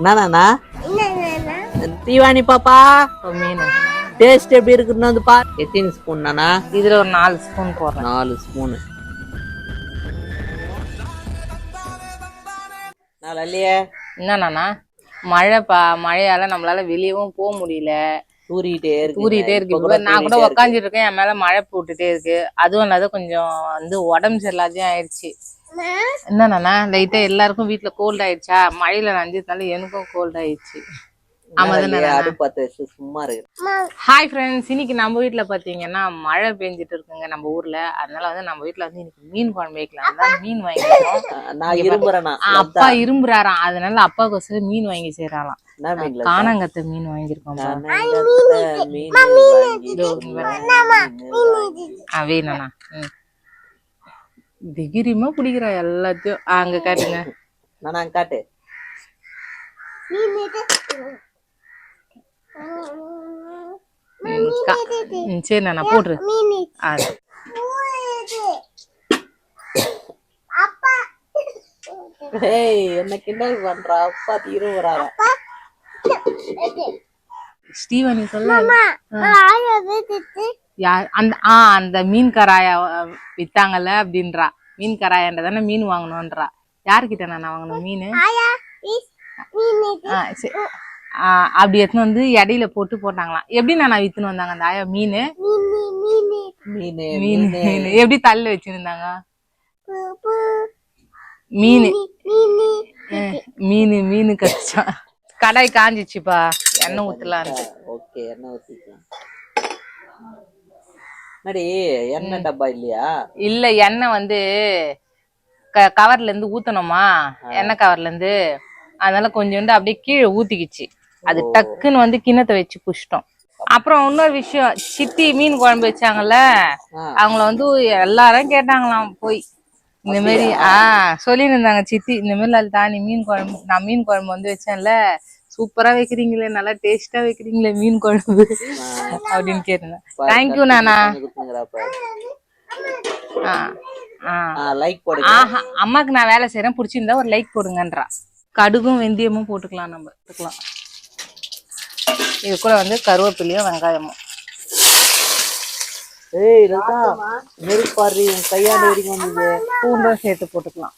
என்னண்ணா தீவானி பாப்பா. மீன் டேஸ்ட் எப்படி இருக்குன்னு வந்து பா எத்தனை ஸ்பூன்னாண்ணா இதுல ஒரு நாலு ஸ்பூன் போடுறேன். நாலு ஸ்பூனு நான் இல்லையே என்னண்ணா மழைப்பா மழையால நம்மளால வெளியவும் போக முடியல. தூரிட்டே இருக்கு. தூரிட்டே இருக்கு. நான் கூட உக்காந்துட்டு இருக்கேன். என் மேல மழை போட்டுட்டே இருக்கு. அதுவும் இல்லாத கொஞ்சம் வந்து உடம்பு சரியில்லாதையும் ஆயிடுச்சு என்னண்ணா லைட்டா எல்லாருக்கும் வீட்ல கோல்ட் ஆயிடுச்சா? மழையில நனைஞ்சதுனால எனக்கும் கோல்ட் ஆயிடுச்சு. ஹாய் ஃப்ரெண்ட்ஸ் இன்னைக்கு நம்ம வீட்ல பாத்தீங்கன்னா மழை பெஞ்சிட்டு இருக்குங்க நம்ம ஊர்ல. அதனால வந்து நம்ம வீட்ல வந்து இன்னைக்கு மீன் குழம்பு வைக்கலாம் தான் மீன் வாங்கிக்கிறோம் அப்பா இரும்புறாராம் அதனால அப்பாவுக்கு மீன் வாங்கி செய்யறாராம் காணாங்கத்தை மீன் வாங்கியிருக்கோம் கனகத்தை திகிரிமா பிடிக்கிறா எல்லாத்தையும். அங்க காட்டுங்க. நானா காட்டு. ம், கா- ம், சரி நான் போட்டுரு ஏய் என்ன கிண்டல் பண்றா? அப்பா இரும்புறாரா ஸ்டீவனி சொல்ல. யார் அந்த ஆ அந்த மீன் கராயா வித்தாங்கல்ல அப்படின்றா. மீன் கராயன்றதானே மீன் வாங்கணும்ன்றா. யார்கிட்ட நான் வாங்கணும் மீன்? அப்படி எடுத்துன்னு வந்து இடையில போட்டு போட்டாங்களாம். எப்படி நான் வித்துன்னு வந்தாங்க அந்த ஆயா? மீன்? மீன் மீன் மீன். எப்படி தள்ள வச்சிருந்தாங்க? மீன். மீன் மீன். கடிச்சா. கடாய் காஞ்சிச்சுப்பா. எண்ணெய் ஊத்தலான்ட்டு. ஓகே என்ன ஊத்திக்கலாம். என்னடி எண்ணெய் டப்பா இல்லையா? இல்ல எண்ணெய் வந்து கவர்ல இருந்து ஊத்தணுமா? எண்ணெய் கவர்ல இருந்து. அதனால கொஞ்சோண்டு அப்படியே கீழே ஊத்திக்கிச்சு. அது டக்குன்னு வந்து கிண்ணத்தை வச்சு புஷ்டோம் அப்புறம் இன்னொரு விஷயம் சித்தி மீன் குழம்பு வச்சாங்கல்ல. அவங்கள வந்து எல்லாரும் கேட்டாங்களாம் போய். இந்த மாதிரி ஆஹ் சொல்லிட்டு இருந்தாங்க சித்தி இந்த மாதிரி லலிதா நீ மீன் குழம்பு நான் மீன் குழம்பு வந்து வச்சேன்ல சூப்பரா வைக்கிறீங்களே நல்லா டேஸ்டா வைக்கிறீங்களே மீன் குழம்பு அப்படின்னு கேட்டிருந்தேன் தேங்க்யூ நானா. லைக் போடுங்க. அம்மாக்கு நான் வேலை செய்யறேன் பிடிச்சிருந்தா ஒரு லைக் போடுங்கன்றா. கடுகும் வெந்தயமும் போட்டுக்கலாம் நம்ம போட்டுக்கலாம் இது கூட வந்து கருவேப்பிலையும் வெங்காயமும். ஏய் லதா நெருப்பாரி கையாண்டு வரைக்கும் வந்தது பூண்டும் சேர்த்து போட்டுக்கலாம்.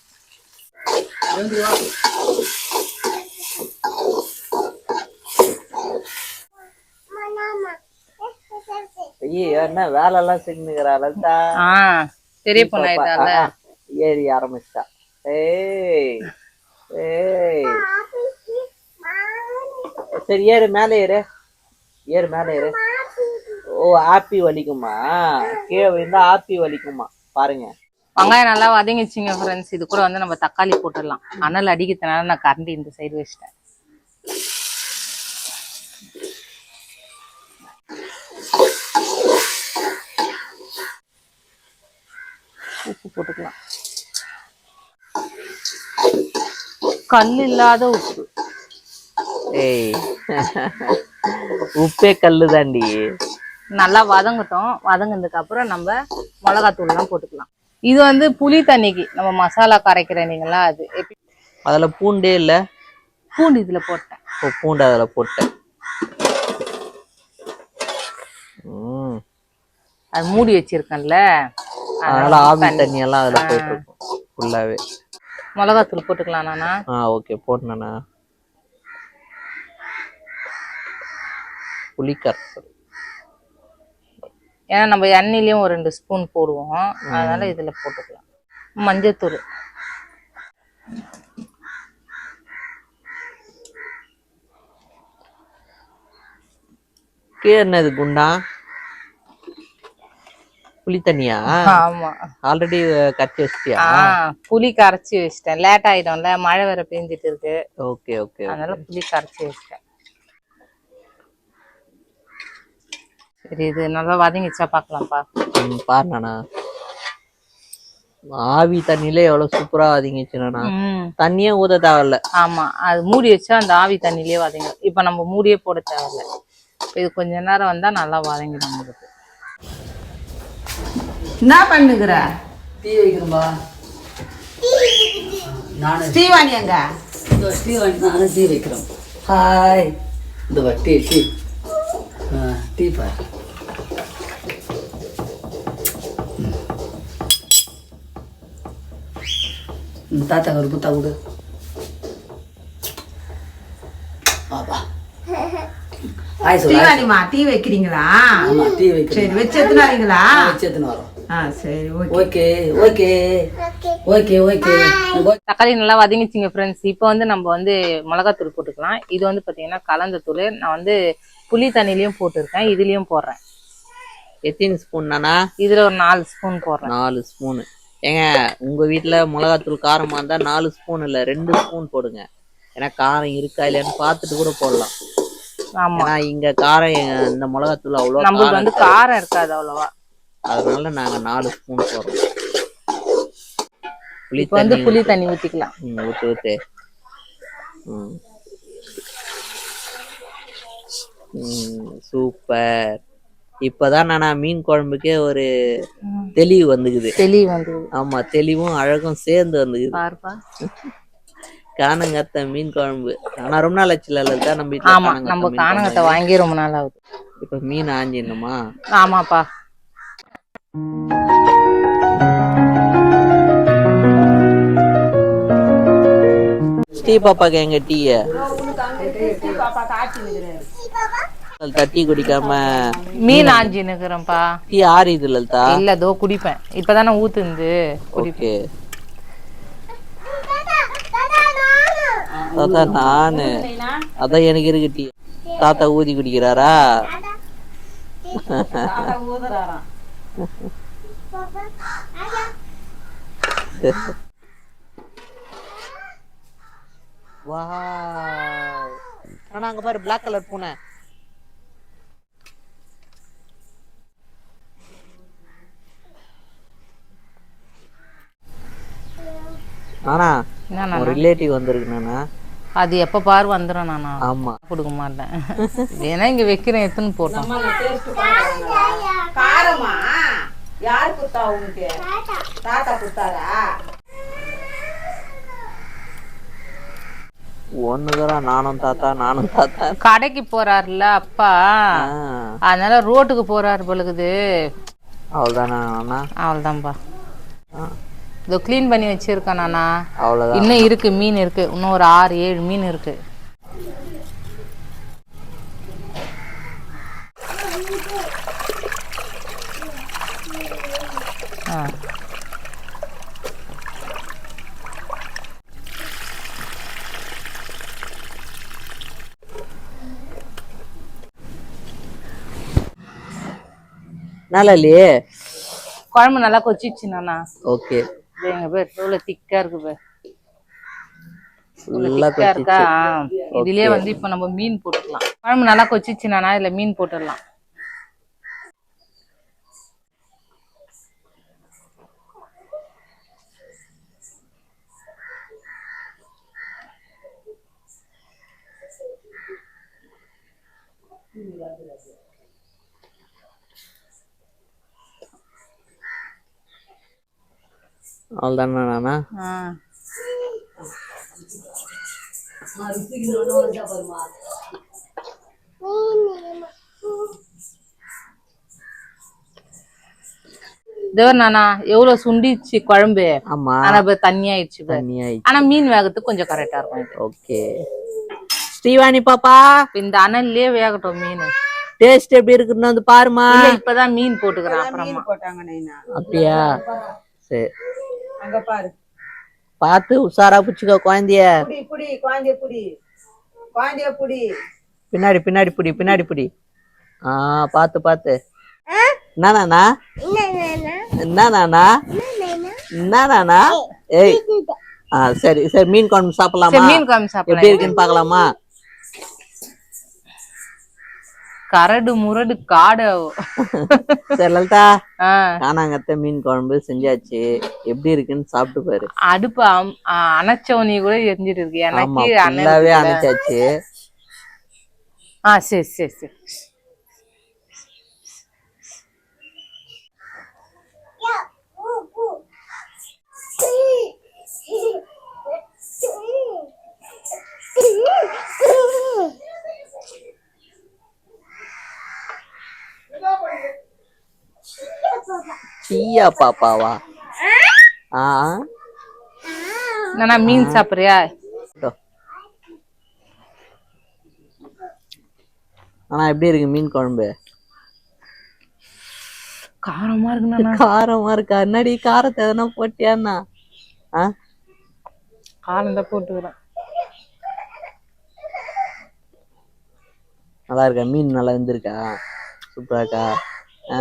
என்ன வேலை எல்லாம் செஞ்சுக்கிறா லதா ஆ பெரிய பொண்ணு ஆயிட்டால ஆ, ஏறி ஆரம்பிச்சிட்டா. ஏய் ஏய். சரி ஏறு மேலே ஏறு. ஏறு மேலே ஏறு. ஓ ஆப்பி வலிக்குமா? கீழே விழுந்தா ஆப்பி வலிக்குமா? பாருங்க. வெங்காயம் நல்லா வதங்கிச்சுங்க ஃப்ரெண்ட்ஸ் இது கூட வந்து நம்ம தக்காளி போட்டுடலாம். அனல் அடிக்கிறதுனால நான் கரண்டி இந்த சைடு வச்சிட்டேன். உப்பு போட்டுக்கலாம். கல் இல்லாத உப்பு. ஏய் உப்பே கல்லு தாண்டி. நல்லா வதங்கட்டும். வதங்கினதுக்கு அப்புறம் நம்ம மிளகாத்தூள்லாம் போட்டுக்கலாம். இது வந்து புளி தண்ணிக்கு நம்ம மசாலா கரைக்கிறீங்களா அது. எப்படி அதுல பூண்டே இல்ல? பூண்டு இதுல போட்டேன். ஓ, பூண்டு அதுல போட்டேன். அது மூடி வச்சிருக்கேன்ல. அதனால ஆவி தண்ணி. எல்லாம் அதுல போயிட்டு இருக்கும் ஃபுல்லாவே மிளகாத்தூள் போட்டுக்கலாம் நானா ஆ ஓகே போட்டேண்ணா புளிக்கரைசல் ஏன்னா நம்ம எண்ணெயிலயும் ஒரு ரெண்டு ஸ்பூன் போடுவோம். அதனால இதுல போட்டுக்கலாம். மஞ்சத்தூள். கீழே என்னது குண்டா? புளி தண்ணியா? ஆமா. ஆல்ரெடி கரைச்சி வச்சிட்டியா? புளி கரைச்சி வச்சிட்டேன். லேட் ஆயிடும்ல மழை வேற பெஞ்சிட்டு இருக்கு ஓகே ஓகே அதனால புளி கரைச்சி வச்சிட்டேன். சரி இது நல்லா வதங்கிச்சா பாக்கலாம்ப்பா பாருண்ணா. ஆவி தண்ணியில எவ்வளவு சூப்பரா வதங்கிச்சுண்ணா ம். தண்ணியே ஊத்த தேவையில்ல. ஆமா அது மூடி வச்சா அந்த ஆவி தண்ணியிலே வதங்கும் இப்ப நம்ம மூடியே போட தேவையில்ல. இது கொஞ்ச நேரம் வந்தா நல்லா வதங்கிடும் நம்மளுக்கு. என்ன பண்ணுகிற? டீ வைக்கிறோம்பா ஸ்ரீவாணி எங்க? டீ வாங்கி நானும் டீ வைக்கிறோம் ஹாய். இந்த வா டீ டீ. ஆ டீ பாரு. ம், தாத்தாக்கு ஒரு புத்தா கொடு. டீ வைக்கிறீங்களா? சரி வச்சு எத்துனாரீங்களா வச்சு எடுத்துன்னு வரோம். ஆ சரி okay. Okay okay. Okay okay. தக்காளி நல்லா வதங்கிச்சிங்க ஃப்ரெண்ட்ஸ் இப்போ வந்து நம்ம வந்து மிளகாத்தூள் போட்டுக்கலாம். இது வந்து பார்த்தீங்கன்னா கலந்த தூள். நான் வந்து புளி தண்ணிலையும் போட்டிருக்கேன் இதுலேயும் போடுறேன். எத்தனை ஸ்பூன் நானா? இதில் ஒரு நாலு ஸ்பூன் போடுறேன். நாலு ஸ்பூனு. ஏங்க உங்க வீட்ல மிளகாத்தூள் காரமா இருந்தா நாலு ஸ்பூன் இல்ல ரெண்டு ஸ்பூன் போடுங்க. ஏன்னா காரம் இருக்கா இல்லையான்னு பார்த்துட்டு கூட போடலாம். ஆமா. இங்க காரம் இந்த மிளகாத்தூள் அவ்வளோ நம்மளுக்கு வந்து. காரம் இருக்காது அவ்வளவா. அதனால நாங்க நாலு ஸ்பூன் போடுறோம். புளி வந்து புளி தண்ணி ஊற்றிக்கலாம் ம், ஊத்து ஊத்து. சூப்பர். இப்பதான் நானா மீன் குழம்புக்கே ஒரு தெளிவு வந்துக்குது. தெளி வந்து ஆமா தெளிவும் அழகும் சேர்ந்து வந்துக்குது. பாருப்பா. காணங்கத்த மீன் குழம்பு. ஆனா ரொம்ப நாள் ஆச்சு லலிதா நம்ம ஆமா நம்ம காணங்கத்தை. வாங்கி ரொம்ப நாள் ஆகுது. இப்ப மீன் ஆஞ்சிடணுமா? ஆமாப்பா. ஸ்ரீ பாப்பாக்கு எங்க டீய. தட்டி குடிக்காம. மீன் ஆஞ்சி நிக்கிறேன்ப்பா. டீ ஆறிது லலிதா? இல்ல தோ குடிப்பேன். இப்பதானே ஊத்துந்து ஓகே. தாத்தா நானு. அதான் எனக்கு இருக்கு டீ. தாத்தா ஊதி குடிக்கிறாரா? வாவ் ஆனா அங்க பாரு Black கலர் பூனை. ஆனா என்ன ஒரு ரிலேட்டிவ் வந்திருக்கு நானா? அது எப்ப பாரு வந்துடும் நானா? ஆமா. கொடுக்க மாட்டேன். ஏன்னா இங்க வைக்கிறேன் எத்தனை போட்டோம். காரமா? யார் கொடுத்தா உனக்கு தாத்தா கொடுத்தாரா ஒண்ணுதான் நானும் தாத்தா நானும் தாத்தா கடைக்கு போறாருல அப்பா அதனால ரோட்டுக்கு போறாரு அண்ணா அவ்வளவுதான்ப்பா ஆ, இதோ க்ளீன் பண்ணி வச்சிருக்கேன் நானா இன்னும் இருக்கு மீன் இருக்கு இன்னும் ஒரு ஆறு ஏழு மீன் இருக்கு இல்லையே குழம்பு நல்லா கொச்சிச்சு நானா. ஓகே. எங்க பேர்? எவ்வளவு திக்கா இருக்கு பேர். இருக்கா. இதுலயே வந்து இப்ப நம்ம மீன் போட்டுக்கலாம். குழம்பு நல்லா கொச்சிச்சு நானா இதுல மீன் போட்டுடலாம். அவ்வளவுதானா நானா? ஆ. தேவர் நானா எவ்வளவு சுண்டிச்சு குழம்பு? ஆமா. ஆனா இப்ப தண்ணி ஆயிடுச்சு. தண்ணி ஆயிடுச்சு ஆனா மீன் வேகத்துக்கு கொஞ்சம் கரெக்டா இருக்கும் ஓகே. ஸ்ரீவாணி பாப்பா. இந்த அனல்லே வேகட்டும் மீன். டேஸ்ட் எப்படி இருக்குன்னு வந்து பாருமா இல்ல இப்பதான் மீன் போட்டுக்கிறேன் அப்புறமா. போட்டாங்க நைனா. அப்படியா? சரி. அங்க பாரு. பார்த்து உஷாரா புடிச்சுக்கோ குழந்தைய. புடி புடி குழந்தைய புடி. குழந்தைய புடி. பின்னாடி பின்னாடி புடி பின்னாடி புடி. ஆ பார்த்து பார்த்து. என்னண்ணா என்னண்ணா என்னண்ணா ஏய் ஆ சரி சரி மீன் குழம்பு சாப்பிடலாமா? மீன் குழம்பு எப்படி இருக்குன்னு பார்க்கலாமா? கரடு முரடு காடு சரி லலிதா காணாங்கத்த மீன் குழம்பு செஞ்சாச்சு. எப்படி இருக்குன்னு சாப்பிட்டு பாரு. அடுப்பு அணைச்சவனி கூட எரிஞ்சிட்டு இருக்கு. எனக்கு. அணைச்சாச்சு. ஆ சரி சரி சரி. டீயா பாப்பாவா? ஆ? நானா மீன் சாப்பிடுறியா. ஆனா எப்படி இருக்கு மீன் குழம்பு? காரமா இருக்குண்ணா காரமா இருக்கா? என்னடி காரத்தை எதனா போட்டியாண்ணா? ஆ? காரம் தான் போட்டுக்கிறேன் நல்லா இருக்கா? மீன் நல்லா இருந்திருக்கா சூப்பரா இருக்கா? ஆ.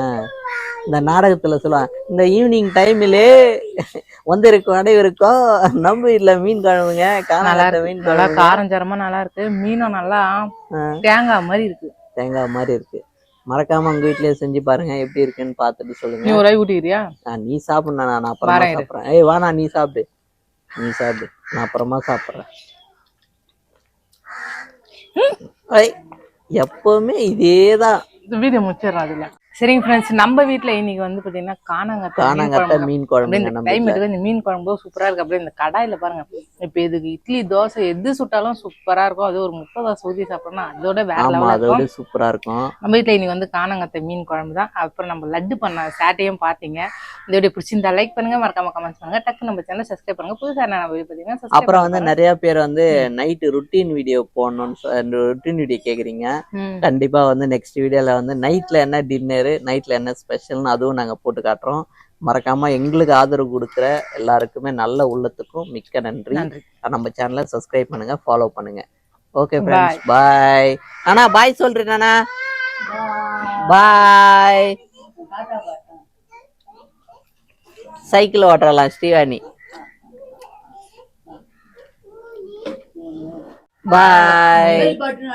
இந்த நாடகத்துல சொல்லுவாங்க இந்த ஈவினிங் டைம்லே வந்திருக்கும் அனைவருக்கும் நம்ம வீட்ல மீன் குழம்புங்க காணாத மீன் நல்லா குழம்பு காரம் சாரமா நல்லா இருக்கு. மீனும் நல்லா. தேங்காய் மாதிரி இருக்கு. தேங்காய் மாதிரி இருக்கு. மறக்காம உங்க வீட்லயே செஞ்சு பாருங்க எப்படி இருக்குன்னு பார்த்துட்டு நீ சொல்லுங்க ஒரு வாய் ஊட்டிக்கிறியா நீ சாப்பிடணும் நான் அப்புறமா. சாப்பிட்றேன். ஏய் வாண்ணா நீ சாப்பிடு. நீ சாப்பிடு. நான் அப்புறமா சாப்பிட்றேன். எப்பவுமே இதேதான். வீடியோ முடிச்சிடறோம் அதுல. சரிங்க ஃப்ரெண்ட்ஸ் நம்ம வீட்ல இன்னைக்கு வந்து பாத்தீங்கன்னா காணாங்கத்தை மீன் காணாங்கத்த குழம்பு. மீன் குழம்புங்க இந்த கிளைமேட்டுக்கு இந்த மீன் குழம்பு சூப்பரா இருக்கு. அப்படியே இந்த கடாயில பாருங்க. இப்ப இதுக்கு இட்லி தோசை எது சுட்டாலும் சூப்பரா இருக்கும். அது ஒரு முட்டை தோசை ஊத்தி சாப்பிட்டோம்னா அதோட வேற ஆமா லெவலில் அதோட இருக்கும். சூப்பரா இருக்கும். நம்ம வீட்ல இன்னைக்கு வந்து காணாங்கத்தை மீன் குழம்பு தான் அப்புறம் நம்ம லட்டு பண்ண சாட்டையும் பாத்தீங்க. இந்த வீடியோ பிடிச்சிருந்தா லைக் பண்ணுங்க மறக்காம கமெண்ட்ஸ் பண்ணுங்க. டக்கு நம்ம சேனல் சப்ஸ்கிரைப் பண்ணுங்க. புதுசா என்ன வீடியோ subscribe அப்புறம் வந்து. நிறைய பேர் வந்து நைட்டு ருட்டீன் வீடியோ போடணும்னு ருட்டீன் வீடியோ கேக்குறீங்க. கண்டிப்பா வந்து நெக்ஸ்ட் வீடியோல வந்து நைட்ல என்ன டின்னரு நைட்ல என்ன ஸ்பெஷல்னு அதுவும் நாங்க போட்டு காட்டுறோம். மறக்காம எங்களுக்கு ஆதரவு கொடுக்குற எல்லாருக்குமே நல்ல உள்ளத்துக்கும் மிக்க நன்றி. நன்றி. நம்ம சேனலை சப்ஸ்கிரைப் பண்ணுங்க ஃபாலோ பண்ணுங்க. ஓகே ஃப்ரெண்ட்ஸ் பாய் அண்ணா பாய் சொல்றேன் அண்ணா. பாய் சைக்கிள் ஓட்டுறலாம் ஸ்ரீவாணி பாய் பட்டு